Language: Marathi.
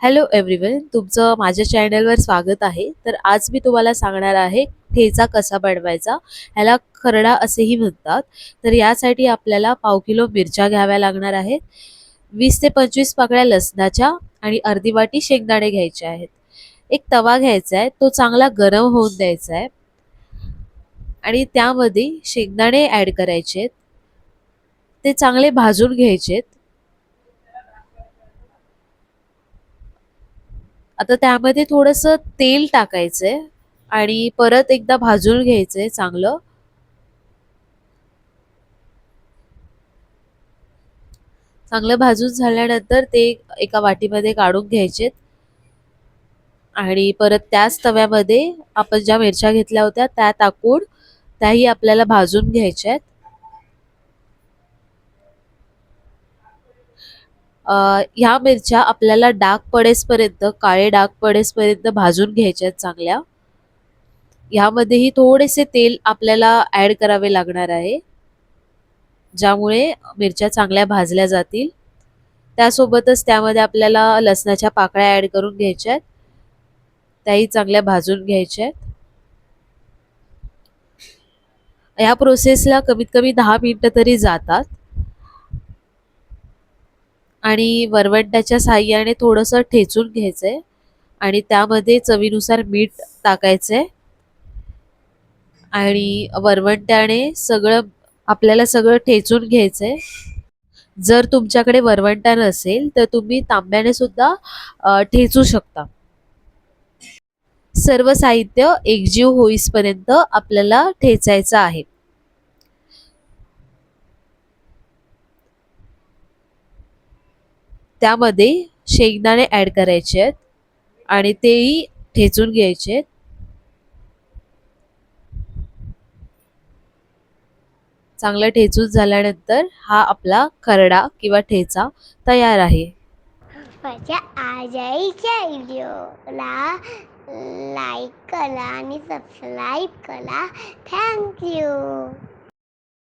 हॅलो एव्हरीवन तुमचं माझ्या चॅनलवर स्वागत आहे. तर आज मी तुम्हाला सांगणार आहे ठेचा कसा बनवायचा ह्याला खरडा असेही म्हणतात. तर यासाठी आपल्याला पाव किलो मिरच्या घ्याव्या लागणार आहेत. वीस ते पंचवीस पाकळ्या लसणाच्या आणि अर्धी वाटी शेंगदाणे घ्यायचे आहेत. एक तवा घ्यायचा आहे तो चांगला गरम होऊन द्यायचा आहे. आणि त्यामध्ये शेंगदाणे ॲड करायचे आहेत. ते चांगले भाजून घ्यायचे आता त्यामध्ये थोडंसं तेल टाकायचंय आणि परत एकदा भाजून घ्यायचंय चांगलं. चांगलं भाजून झाल्यानंतर ते एका वाटीमध्ये काढून घ्यायचेत. आणि परत त्याच तव्यामध्ये आपण ज्या मिरच्या घेतल्या होत्या त्या टाकून त्याही आपल्याला भाजून घ्यायच्या आहेत ह्या मिरच्या आपल्याला डाग पडेसपर्यंत काळे डाग पडेसपर्यंत भाजून घ्यायच्या आहेत चांगल्या. ह्यामध्येही थोडेसे तेल आपल्याला ऍड करावे लागणार आहे ज्यामुळे मिरच्या चांगल्या भाजल्या जातील. त्यासोबतच त्यामध्ये आपल्याला लसणाच्या पाकळ्या ऍड करून घ्यायच्या आहेत. त्याही चांगल्या भाजून घ्यायच्या आहेत. या प्रोसेसला कमीत कमी दहा मिनिटं तरी जातात. आणि वरवंट्याच्या साह्याने थोडंसं ठेचून घ्यायचंय. आणि त्यामध्ये चवीनुसार मीठ टाकायचंय. आणि वरवंट्याने सगळं आपल्याला सगळं ठेचून घ्यायचंय. जर तुमच्याकडे वरवंटा नसेल तर तुम्ही तांब्याने सुद्धा ठेचू शकता. सर्व साहित्य एकजीव होईसपर्यंत आपल्याला ठेचायचं आहे. त्यामध्ये शेंगदाणे ऍड करायचे आहेत आणि तेही ठेचून घ्यायचे आहेत. चांगलं ठेचून झाल्यानंतर हा आपला खरडा किंवा ठेचा तयार आहे. माझ्या आजाईच्या व्हिडिओला लाईक करा आणि सबस्क्राईब करा. थँक्यू